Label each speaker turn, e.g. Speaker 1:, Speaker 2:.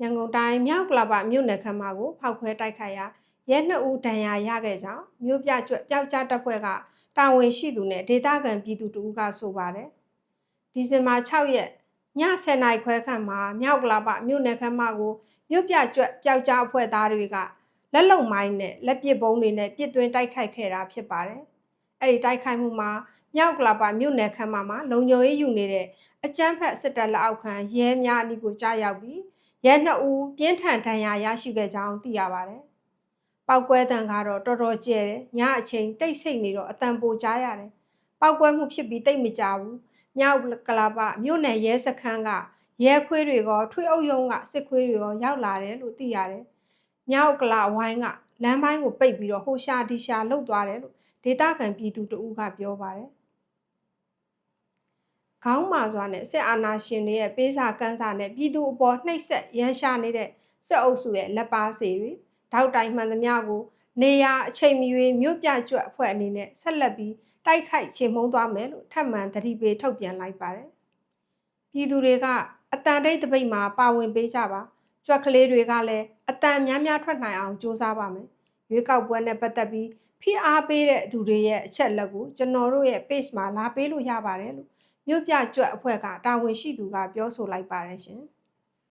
Speaker 1: ရန်ကုန်တိုင်းမြောက်ကလာပမြို့နယ်ခမ်းမကိုဖောက်ခွဲတိုက်ခိုက်ရာရဲနှစ်ဦးဒဏ်ရာရခဲ့ကြောင်းမြို့ပြကျွတ်ပျောက်ကြားတပ်ဖွဲ့ကတာဝန်ရှိသူနဲ့ဒေသခံပြည်သူတို့ကဆိုပါတယ်ဒီဇင်ဘာ6ရက်ည10:00နာရီခွဲခန့်မှာမြောက်ကလာပမြို့နယ်ခမ်းမကိုမြို့ပြကျွတ်ပျောက်ကြားအဖွဲ့သားတွေကလက်လုံမိုင်းနဲ့လက်ပစ်ဗုံးတွေနဲ့ပစ်သွင်းတိုက်ခိုက်ခဲ့တာဖြစ်ပါတယ်အဲ့ဒီတိုက်ခိုက်မှုမှာမြောက်ကလာပမြို့နယ်ခမ်းမမှာလုံခြုံရေးယူနေတဲ့အကြမ်းဖက်စစ်တပ်လက်အောက်ခံရဲများအနီးကိုကြားရောက်ပြီး ရဲနှစ်ဦးပြင်းထန်ဒဏ်ရာရရှိခဲ့ကြောင်းသိရပါတယ်။ပောက်ကွဲတံကတော့တော်တော်ကျဲတယ်။ညအချိန်တိတ်ဆိတ်နေတော့အတန်ပိုကြားရတယ်။ပောက်ကွဲမှုဖြစ်ပြီးတိတ်မကြဘူး။မြောက်ကလာပမြို့နယ်ရဲစခန်းကရဲခွေးတွေကထွေးအုပ်ယုံကစစ်ခွေးတွေရောရောက်လာတယ်လို့သိရတယ်။မြောက်ကလာဝိုင်းကလမ်းပိုင်းကိုပိတ်ပြီးတော့ဟိုရှာဒီရှာလှုပ်သွားတယ်လို့ဒေသခံပြည်သူတဦးကပြောပါတယ်။ ခေါင်းမာစွာနဲ့စစ်အာဏာရှင်တွေရဲ့ပေးစာကမ်းစာနဲ့ပြည်သူအပေါ်နှိပ်စက်ရန်ရှာနေတဲ့စစ်အုပ်စုရဲ့လက်ပါစီတွေတောက်တိုင်မှန်သမျှကို နေရာအချိန်မီ၍မြို့ပြကျွတ်အဖွဲ့အနေနဲ့ဆက်လက်ပြီးတိုက်ခိုက်ချေမှုန်းသွားမယ်လို့ထပ်မံသတိပေးထုတ်ပြန်လိုက်ပါတယ်။ပြည်သူတွေကအတန်တိတ်တပိတ်မှာပါဝင်ပေးကြပါကြွက်ကလေးတွေကလည်းအတန်များများထွက်နိုင်အောင်ကြိုးစားပါမယ်။ရွေးကောက်ပွဲနဲ့ပတ်သက်ပြီးဖိအားပေးတဲ့သူတွေရဲ့အချက်လက်ကိုကျွန်တော်တို့ရဲ့ page မှာလာပေးလို့ရပါတယ်လို့ မြို့ပြကျွတ်အဖွဲ့ကတာဝန်ရှိသူကပြောဆိုလိုက်ပါတယ်ရှင်။